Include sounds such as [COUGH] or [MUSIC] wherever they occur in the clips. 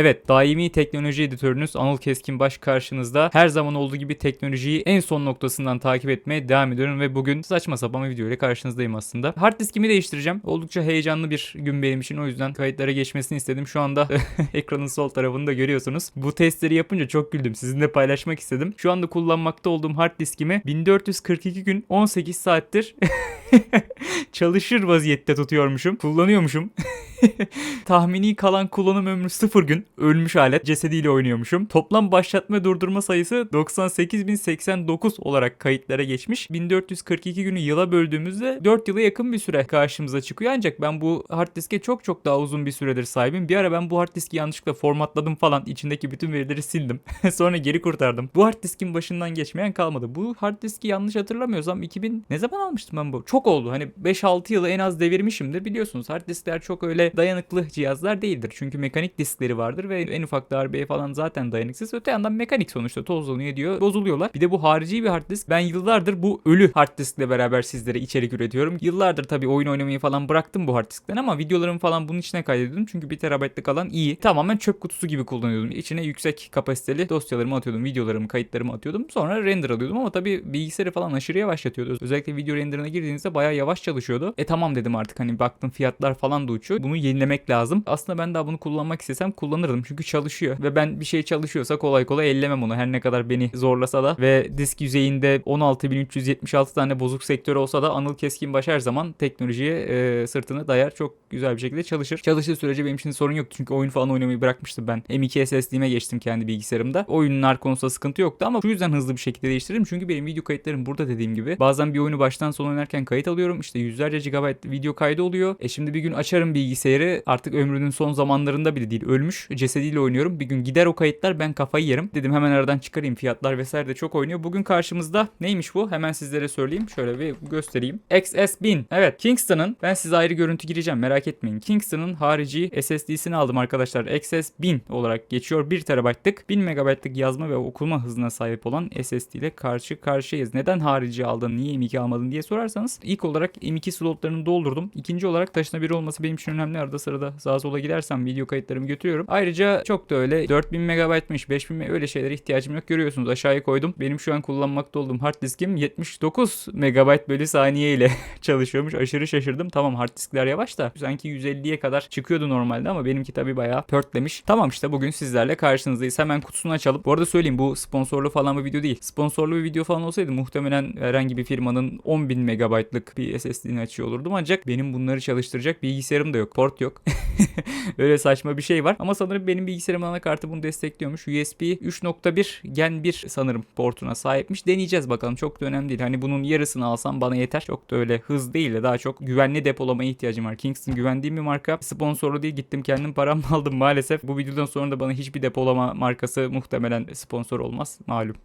Evet, daimi teknoloji editörünüz Anıl Keskinbaş karşınızda. Her zaman olduğu gibi teknolojiyi en son noktasından takip etmeye devam ediyorum ve bugün saçma sapan bir video ile karşınızdayım aslında. Hard diskimi değiştireceğim. Oldukça heyecanlı bir gün benim için o yüzden kayıtlara geçmesini istedim. Şu anda [LAUGHS] ekranın sol tarafını da görüyorsunuz. Bu testleri yapınca çok güldüm. Sizinle paylaşmak istedim. Şu anda kullanmakta olduğum hard diskimi 1442 gün 18 saattir [LAUGHS] [LAUGHS] çalışır vaziyette tutuyormuşum. Kullanıyormuşum. [LAUGHS] Tahmini kalan kullanım ömrü 0 gün. Ölmüş alet. Cesediyle oynuyormuşum. Toplam başlatma durdurma sayısı 98.089 olarak kayıtlara geçmiş. 1442 günü yıla böldüğümüzde 4 yıla yakın bir süre karşımıza çıkıyor. Ancak ben bu hard diske çok çok daha uzun bir süredir sahibim. Bir ara ben bu hard diski yanlışlıkla formatladım falan. İçindeki bütün verileri sildim. [LAUGHS] Sonra geri kurtardım. Bu hard diskin başından geçmeyen kalmadı. Bu hard diski yanlış hatırlamıyorsam 2000 ne zaman almıştım ben bu? Çok oldu. Hani 5-6 yılı en az devirmişimdir. Biliyorsunuz hard diskler çok öyle dayanıklı cihazlar değildir. Çünkü mekanik diskleri vardır ve en ufak darbeye falan zaten dayanıksız. Öte yandan mekanik sonuçta tozlanıyor diyor. Bozuluyorlar. Bir de bu harici bir hard disk. Ben yıllardır bu ölü hard diskle beraber sizlere içerik üretiyorum. Yıllardır tabii oyun oynamayı falan bıraktım bu hard diskten ama videolarımı falan bunun içine kaydediyordum. Çünkü 1 TB'lık alan iyi. Tamamen çöp kutusu gibi kullanıyordum. İçine yüksek kapasiteli dosyalarımı atıyordum. Videolarımı, kayıtlarımı atıyordum. Sonra render alıyordum ama tabii bilgisayarı falan aşırı yavaşlatıyordu. Özellikle video renderına girdiğinizde bayağı yavaş çalışıyordu. E tamam dedim artık hani baktım fiyatlar falan da uçuyor. Bunu yenilemek lazım. Aslında ben daha bunu kullanmak istesem kullanırdım. Çünkü çalışıyor. Ve ben bir şey çalışıyorsa kolay kolay ellemem onu. Her ne kadar beni zorlasa da ve disk yüzeyinde 16376 tane bozuk sektör olsa da Anıl Keskinbaş her zaman teknolojiye e, sırtını dayar. Çok güzel bir şekilde çalışır. Çalıştığı sürece benim için sorun yoktu. Çünkü oyun falan oynamayı bırakmıştım ben. M2 SSD'ime geçtim kendi bilgisayarımda. Oyunlar konusunda sıkıntı yoktu ama şu yüzden hızlı bir şekilde değiştiririm. Çünkü benim video kayıtlarım burada dediğim gibi. Bazen bir oyunu baştan sona oynarken kayıt alıyorum. İşte yüzlerce GB video kaydı oluyor. E şimdi bir gün açarım bilgisayarı. Artık ömrünün son zamanlarında bile değil. Ölmüş. Cesediyle oynuyorum. Bir gün gider o kayıtlar ben kafayı yerim. Dedim hemen aradan çıkarayım. Fiyatlar vesaire de çok oynuyor. Bugün karşımızda neymiş bu? Hemen sizlere söyleyeyim. Şöyle bir göstereyim. XS1000. Evet Kingston'ın ben size ayrı görüntü gireceğim merak etmeyin. Kingston'ın harici SSD'sini aldım arkadaşlar. XS1000 olarak geçiyor. 1 TB'lık 1000 MB'lık yazma ve okuma hızına sahip olan SSD ile karşı karşıyayız. Neden harici aldın? Niye M2 almadın diye sorarsanız ilk olarak M2 slotlarını doldurdum. İkinci olarak taşınabilir olması benim için önemli. Arada sırada sağa sola gidersem video kayıtlarımı götürüyorum. Ayrıca çok da öyle 4000 MB'mış 5000 MB öyle şeylere ihtiyacım yok. Görüyorsunuz aşağıya koydum. Benim şu an kullanmakta olduğum hard diskim 79 MB bölü saniye ile [LAUGHS] çalışıyormuş. Aşırı şaşırdım. Tamam hard diskler yavaş da sanki 150'ye kadar çıkıyordu normalde ama benimki tabii bayağı pörtlemiş. Tamam işte bugün sizlerle karşınızdayız. Hemen kutusunu açalım. Bu arada söyleyeyim bu sponsorlu falan bir video değil. Sponsorlu bir video falan olsaydı muhtemelen herhangi bir firmanın 10.000 MB'lık bir SSD'ni açıyor olurdum. Ancak benim bunları çalıştıracak bilgisayarım da yok. Port yok. [LAUGHS] Öyle saçma bir şey var. Ama sanırım benim bilgisayarımın anakartı bunu destekliyormuş. USB 3.1 Gen 1 sanırım portuna sahipmiş. Deneyeceğiz bakalım. Çok da önemli değil. Hani bunun yarısını alsam bana yeter. Çok da öyle hız değil de daha çok güvenli depolamaya ihtiyacım var. Kingston güvendiğim bir marka. Sponsorlu değil gittim kendim paramla [LAUGHS] aldım maalesef. Bu videodan sonra da bana hiçbir depolama markası muhtemelen sponsor olmaz. Malum.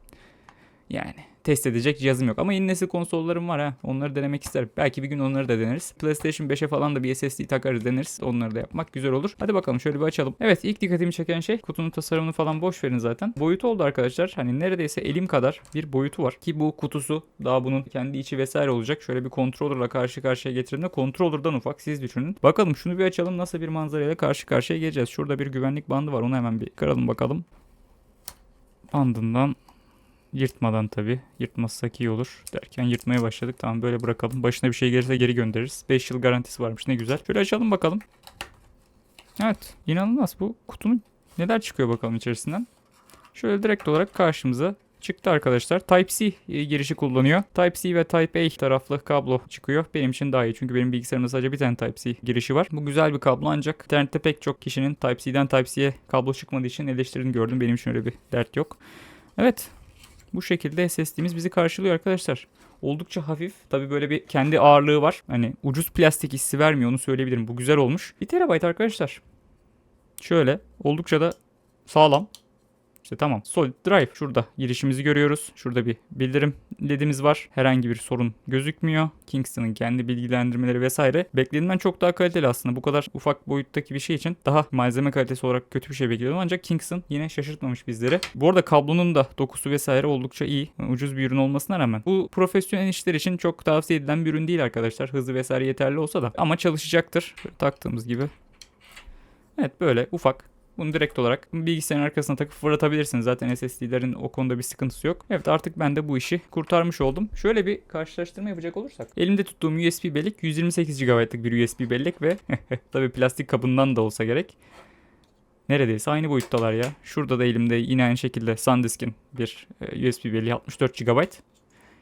Yani test edecek cihazım yok. Ama yeni nesil konsollarım var ha. Onları denemek isterim. Belki bir gün onları da deneriz. PlayStation 5'e falan da bir SSD takarız deneriz. Onları da yapmak güzel olur. Hadi bakalım şöyle bir açalım. Evet ilk dikkatimi çeken şey kutunun tasarımını falan boş verin zaten. Boyutu oldu arkadaşlar. Hani neredeyse elim kadar bir boyutu var. Ki bu kutusu daha bunun kendi içi vesaire olacak. Şöyle bir controller'la karşı karşıya getirdiğimde controller'dan ufak siz düşünün. Bakalım şunu bir açalım nasıl bir manzarayla karşı karşıya geleceğiz. Şurada bir güvenlik bandı var. Onu hemen bir kıralım bakalım. Bandından Yırtmadan tabi. Yırtmazsak iyi olur. Derken yırtmaya başladık. Tamam böyle bırakalım. Başına bir şey gelirse geri göndeririz. 5 yıl garantisi varmış ne güzel. Şöyle açalım bakalım. Evet inanılmaz bu kutunun neler çıkıyor bakalım içerisinden. Şöyle direkt olarak karşımıza çıktı arkadaşlar. Type-C e, girişi kullanıyor. Type-C ve Type-A taraflı kablo çıkıyor. Benim için daha iyi çünkü benim bilgisayarımda sadece bir tane Type-C girişi var. Bu güzel bir kablo ancak internette pek çok kişinin Type-C'den Type-C'ye kablo çıkmadığı için eleştirini gördüm. Benim için öyle bir dert yok. Evet bu şekilde SSD'miz bizi karşılıyor arkadaşlar. Oldukça hafif. Tabi böyle bir kendi ağırlığı var. Hani ucuz plastik hissi vermiyor onu söyleyebilirim. Bu güzel olmuş. 1 TB arkadaşlar. Şöyle oldukça da sağlam. İşte tamam. Solid Drive. Şurada girişimizi görüyoruz. Şurada bir bildirim ledimiz var. Herhangi bir sorun gözükmüyor. Kingston'ın kendi bilgilendirmeleri vesaire. Beklediğimden çok daha kaliteli aslında. Bu kadar ufak boyuttaki bir şey için daha malzeme kalitesi olarak kötü bir şey bekliyordum. Ancak Kingston yine şaşırtmamış bizleri. Bu arada kablonun da dokusu vesaire oldukça iyi. Ucuz bir ürün olmasına rağmen. Bu profesyonel işler için çok tavsiye edilen bir ürün değil arkadaşlar. Hızı vesaire yeterli olsa da. Ama çalışacaktır. Şöyle taktığımız gibi. Evet böyle ufak Bunu direkt olarak bilgisayarın arkasına takıp fırlatabilirsiniz. Zaten SSD'lerin o konuda bir sıkıntısı yok. Evet artık ben de bu işi kurtarmış oldum. Şöyle bir karşılaştırma yapacak olursak. Elimde tuttuğum USB bellek 128 GB'lık bir USB bellek ve [LAUGHS] tabii plastik kabından da olsa gerek. Neredeyse aynı boyuttalar ya. Şurada da elimde yine aynı şekilde SanDisk'in bir e, USB belleği 64 GB.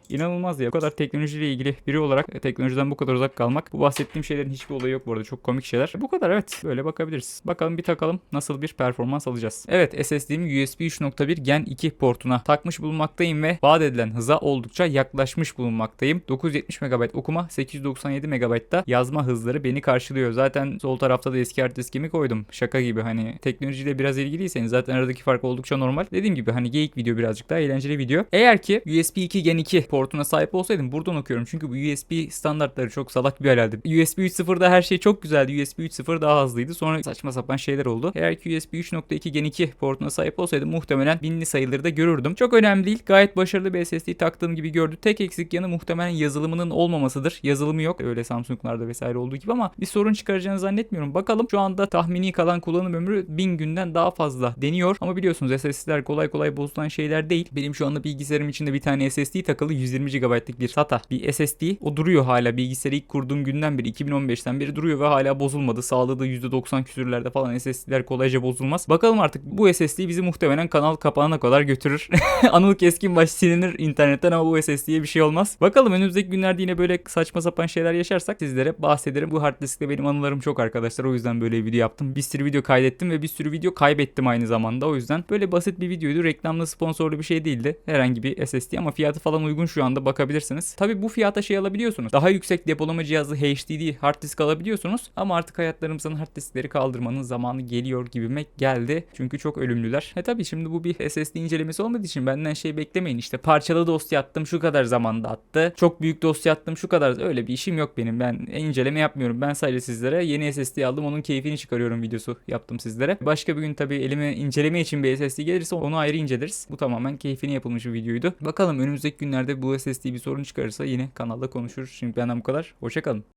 İnanılmaz ya. Bu kadar teknolojiyle ilgili biri olarak e, teknolojiden bu kadar uzak kalmak. Bu bahsettiğim şeylerin hiçbir olayı yok bu arada. Çok komik şeyler. Bu kadar evet. Böyle bakabiliriz. Bakalım bir takalım nasıl bir performans alacağız. Evet SSD'mi USB 3.1 Gen 2 portuna takmış bulunmaktayım ve vaat edilen hıza oldukça yaklaşmış bulunmaktayım. 970 MB okuma, 897 MB'da yazma hızları beni karşılıyor. Zaten sol tarafta da eski hard diskimi koydum. Şaka gibi hani teknolojiyle biraz ilgiliyseniz zaten aradaki fark oldukça normal. Dediğim gibi hani geyik video birazcık daha eğlenceli video. Eğer ki USB 2 Gen 2 portuna sahip olsaydım buradan okuyorum. Çünkü bu USB standartları çok salak bir herhalde. USB 3.0'da her şey çok güzeldi. USB 3.0 daha hızlıydı. Sonra saçma sapan şeyler oldu. Eğer ki USB 3.2 Gen 2 portuna sahip olsaydım muhtemelen binli sayıları da görürdüm. Çok önemli değil. Gayet başarılı bir SSD taktığım gibi gördü. Tek eksik yanı muhtemelen yazılımının olmamasıdır. Yazılımı yok. Öyle Samsung'larda vesaire olduğu gibi ama bir sorun çıkaracağını zannetmiyorum. Bakalım şu anda tahmini kalan kullanım ömrü 1000 günden daha fazla deniyor. Ama biliyorsunuz SSD'ler kolay kolay bozulan şeyler değil. Benim şu anda bilgisayarım içinde bir tane SSD takılı 120 GB'lık bir SATA bir SSD. O duruyor hala bilgisayarı ilk kurduğum günden beri 2015'ten beri duruyor ve hala bozulmadı. Sağlığı da %90 küsürlerde falan SSD'ler kolayca bozulmaz. Bakalım artık bu SSD bizi muhtemelen kanal kapağına kadar götürür. [LAUGHS] Anıl Keskin baş silinir internetten ama bu SSD'ye bir şey olmaz. Bakalım önümüzdeki günlerde yine böyle saçma sapan şeyler yaşarsak sizlere bahsederim. Bu hard diskte benim anılarım çok arkadaşlar. O yüzden böyle video yaptım. Bir sürü video kaydettim ve bir sürü video kaybettim aynı zamanda. O yüzden böyle basit bir videoydu. Reklamlı sponsorlu bir şey değildi. Herhangi bir SSD ama fiyatı falan uygun şu anda bakabilirsiniz. Tabi bu fiyata şey alabiliyorsunuz. Daha yüksek depolama cihazı HDD hard disk alabiliyorsunuz. Ama artık hayatlarımızın hard diskleri kaldırmanın zamanı geliyor gibime geldi. Çünkü çok ölümlüler. E tabi şimdi bu bir SSD incelemesi olmadığı için benden şey beklemeyin. İşte parçalı dosya attım şu kadar zamanda attı. Çok büyük dosya attım şu kadar. Öyle bir işim yok benim. Ben inceleme yapmıyorum. Ben sadece sizlere yeni SSD aldım. Onun keyfini çıkarıyorum videosu yaptım sizlere. Başka bir gün tabi elime inceleme için bir SSD gelirse onu ayrı inceleriz. Bu tamamen keyfini yapılmış bir videoydu. Bakalım önümüzdeki günlerde bu SSD bir sorun çıkarırsa yine kanalda konuşuruz. Şimdi benden bu kadar. Hoşçakalın.